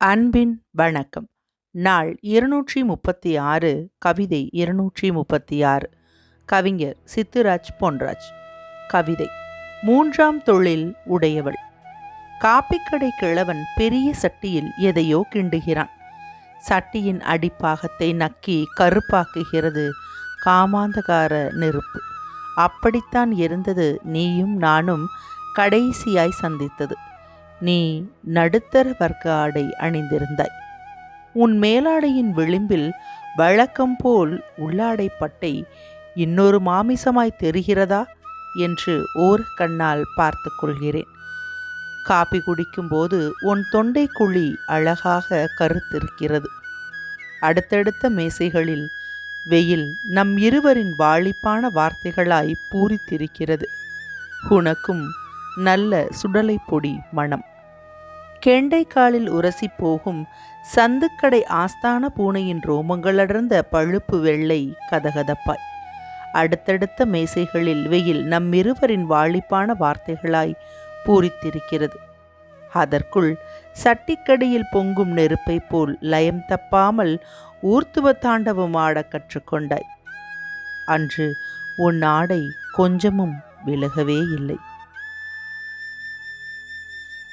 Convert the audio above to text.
அன்பின் வணக்கம். நாள் இருநூற்றி முப்பத்தி ஆறு கவிதை இருநூற்றி முப்பத்தி ஆறு கவிஞர் சித்துராஜ் பொன்ராஜ். கவிதை மூன்றாம் தொழில் உடையவள். காப்பிக்கடை கிழவன் பெரிய சட்டியில் எதையோ கிண்டுகிறான். சட்டியின் அடிப்பாகத்தை நக்கி கருப்பாக்குகிறது காமாந்தகார நெருப்பு. அப்படித்தான் இருந்தது நீயும் நானும் கடைசியாய் சந்தித்தது. நீ நடுத்தர வர்க்க ஆடை அணிந்திருந்தாய். உன் மேலாடையின் விளிம்பில் வழக்கம் போல் உள்ளாடை பட்டை இன்னொரு மாமிசமாய் தெரிகிறதா? என்று ஓர் கண்ணால் பார்த்து கொள்கிறேன். காபி குடிக்கும்போது உன் தொண்டை குழி அழகாக கருத்திருக்கிறது அடுத்தடுத்த மேசைகளில் வெயில் நம் இருவரின் வாழிப்பான வார்த்தைகளாய் பூரித்திருக்கிறது. உனக்கும் நல்ல சுடலை பொடி மணம் கெண்டைக்காலில் உரசி போகும் சந்துக்கடை ஆஸ்தான பூனையின் ரோமங்களடர்ந்த பழுப்பு வெள்ளை கதகதப்பாய். அடுத்தடுத்த மேசைகளில் வெயில் நம்மிருவரின் வாழிப்பான வார்த்தைகளாய் பூரித்திருக்கிறது. அதற்குள் சட்டிக்கடியில் பொங்கும் நெருப்பை போல் லயம் தப்பாமல் ஊர்த்துவ தாண்டவம் ஆடக் கற்றுக்கொண்டாய். அன்று உன் ஆடை கொஞ்சமும் விலகவே இல்லை.